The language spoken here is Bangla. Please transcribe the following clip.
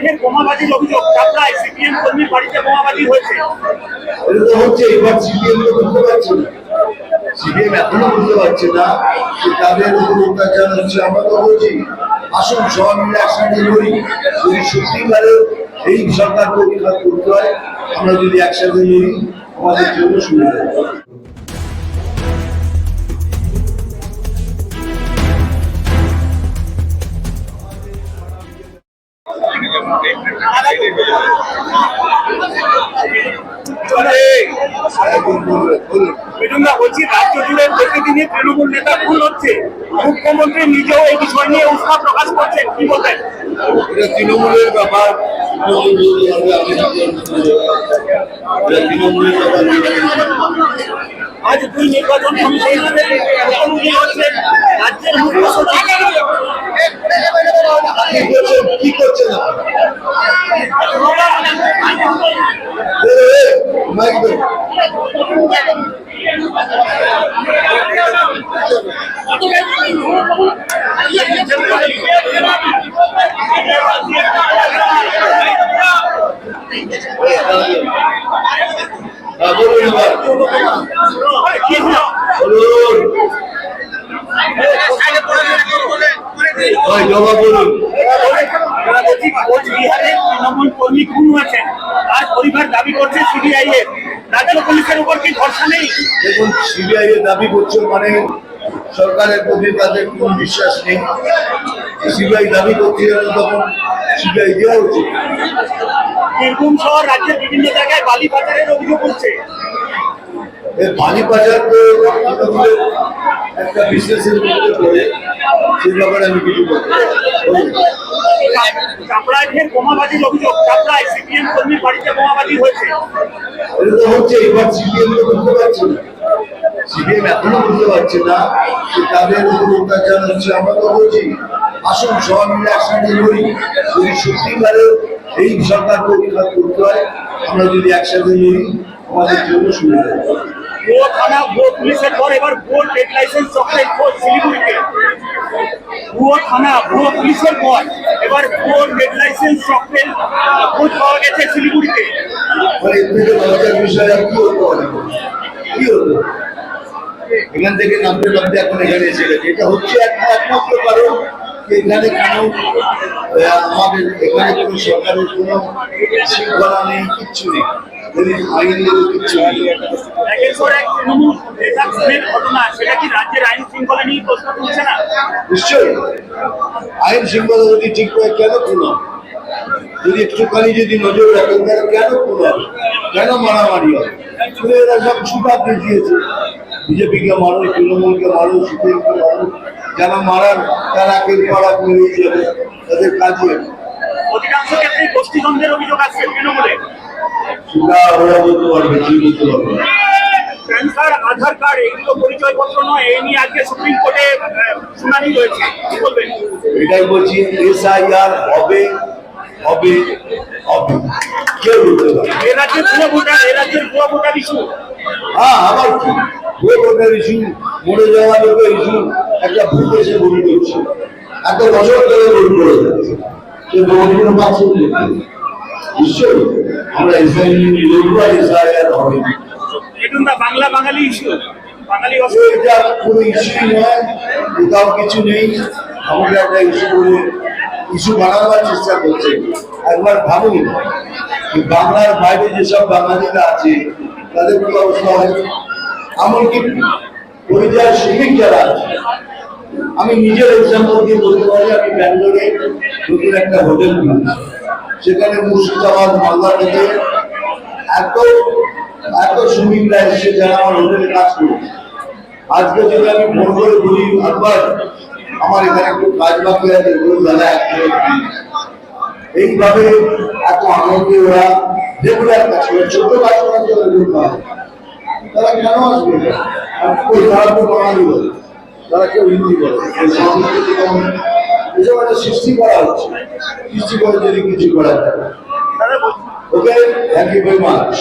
ফের বোমাবাজির অভিযোগ। চাপড়ায় সিপিএম কর্মীর বাড়িতে বোমাবাজি হয়েছে। হচ্ছে, এবার সিপিএম তো বুঝতে পারছে না। সিপিএম এখনও বুঝতে পারছে না যে তাদের উপর অত্যাচার হচ্ছে। আমরা তো বলছি, আসুন সবাই মিলে একসাথে লড়ি যদি সত্যিকারের এই সরকারকে উৎখাত করতে হয়, আমরা যদি একসাথে লড়ি আমাদের জন্য সুবিধা হবে। এখন বলবেন, বলুন। বেদুন্দা বলছি রাজ্য জুড়ে প্রতিদিনই তৃণমূল নেতা ভুল হচ্ছে মুখ্যমন্ত্রী নিজেও এই বিষয় নিয়ে উৎসাহ প্রকাশ করছেন কি বলবেন এটা তৃণমূলের ব্যাপার তৃণমূল বলতে পারবে, আমি কি বলব? এটা তৃণমূলের ব্যাপার আজ দুই নির্বাচন রাজ্যের মুখ্য সচিব কি করছেন আপনারা? হ্যাঁ, জবাব বলুন এরা বলছি কোচবিহারে তৃণমূল কর্মী খুন হয়েছেন তার পরিবার দাবি করছে সিবিআই এর রাজ্য পুলিশের উপর কি ভরসা নেই? দেখুন সিবিআই এর দাবি করছে মানে সরকারের প্রতি তাদের কোন বিশ্বাস নেই। সিবিআই দাবি করতে যেন তখন সিবিআই দেওয়া উচিত। বীরভূম সহ রাজ্যের বিভিন্ন জায়গায় বালি পাচারের অভিযোগ উঠছে। বাজার তো একটা বিজনেসের মধ্যে পড়ে সেই ব্যাপারে আমি কিছু বোমাবাজির অভিযোগ চাপড়ায় সিপিএম কর্মীর বাড়িতে বোমাবাজি হয়েছে। এটা তো হচ্ছে এবার সিপিএম তো বুঝতে পারছে না। সিপিএম এখনও বুঝতে পারছে না যে তাদের উপর অত্যাচার হচ্ছে আমরা তো বলছি আসুন সবাই মিলে একসাথে লড়ি যদি সত্যিকারের এই উৎখাত করতে হয় আমরা যদি একসাথে লড়ি আমাদের জন্য সুবিধা। ভুয়ো থানা ভুয়ো পুলিশের পর এবার ভুয়ো ট্রেড লাইসেন্স চক্রের শিলিগুড়িতে। ভুয়ো থানা ভুয়ো পুলিশের পর এবার ভুয়ো ট্রেড লাইসেন্স চক্রের খোঁজ পাওয়া গেছে শিলিগুড়িতে। মানে কি হতে এখান থেকে নামতে নামতে এখন এখানে এসে গেছে। এটা হচ্ছে একমাত্র কারণ এখানে কেন আমাদের এখানে কোনো সরকারের কোনো শৃঙ্খলা নেই কিচ্ছু নেই। আইন নেই কিচ্ছু নেই একের পর এক তৃণমূল নেতা খুনের ঘটনা সেটা কি রাজ্যের আইন শৃঙ্খলা নিয়ে প্রশ্ন তুলছে না? নিশ্চয়ই। আইন শৃঙ্খলা যদি ঠিক হয় কেন খুন যদি একটুখানি যদি নজর রাখেন তাহলে কেন খুন হবে? কেন মারামারি হবে? এরা সব সুপার দেখিয়েছে। বিজেপিকে মারো তৃণমূলকে মারো সিপিএমকে মারো যারা মারার তারা একের পর এক যাবে। তাদের কাজে অধিকাংশ ক্ষেত্রে গোষ্ঠীদ্বন্দ্বের অভিযোগ তৃণমূলে। সেটা ওরা বলতে পারবে কি বলতে পারবে না। প্যান আধার কার্ড এগুলো পরিচয়পত্র নয় এই নিয়ে আজকে সুপ্রিম কোর্টে শুনানি রয়েছে কি বলবেন? এটাই বলছি এসআইআর হবে হবে হবে। কেউ বলতে পারবে। এ রাজ্যের ভুয়ো ভোটার এ রাজ্যের ভুয়ো ভোটার ইস্যু হ্যাঁ আবার কি? ভুল ভোটার ইস্যু মরে যাওয়া লোকের ইস্যু একটা ভূত এসে ভুল করছে। এত বছর ধরে ভুল করে যাচ্ছে। সে ভোটগুলো পাচ্ছে নিশ্চয়ই। আমরা লড়বো আর হবে দেখুন না, বাংলা বাঙালি ইস্যু বাঙালি এটা কোনো ইস্যুই নয় কোথাও কিছু নেই। আমাকে একটা ইস্যু করে ইস্যু বানাবার চেষ্টা করছে। একবার ভাবুন বাংলার বাইরে যেসব বাঙালিরা আছে, তাদের কি অবস্থা হয় এমনকি পরিযায় শ্রমিক যারা আছে আমি নিজের এক্সাম্পল দিয়ে বলতে পারি, আমি ব্যাঙ্গালোরে নতুন একটা হোটেল সেখানে মুর্শিদাবাদ মালদা থেকে এত এত শ্রমিকরা এসে যারা আমার হোটেলে কাজ করেছে। আজকে যদি আমি ফোন করে বলি একবার আমার এখানে একটু কাজ বাকি আছে বলুন দাদা এইভাবে এত আনন্দে ওরা রেগুলার কাজ করে, ছোট কাজ করার জন্য। তারা কেন আসবে? তারা তো বাঙালি বলে। তারা কেউ হিন্দি বলে? এসব একটা সৃষ্টি করা হচ্ছে। সৃষ্টি করে যদি কিছু করা যায়। Okay thank you very much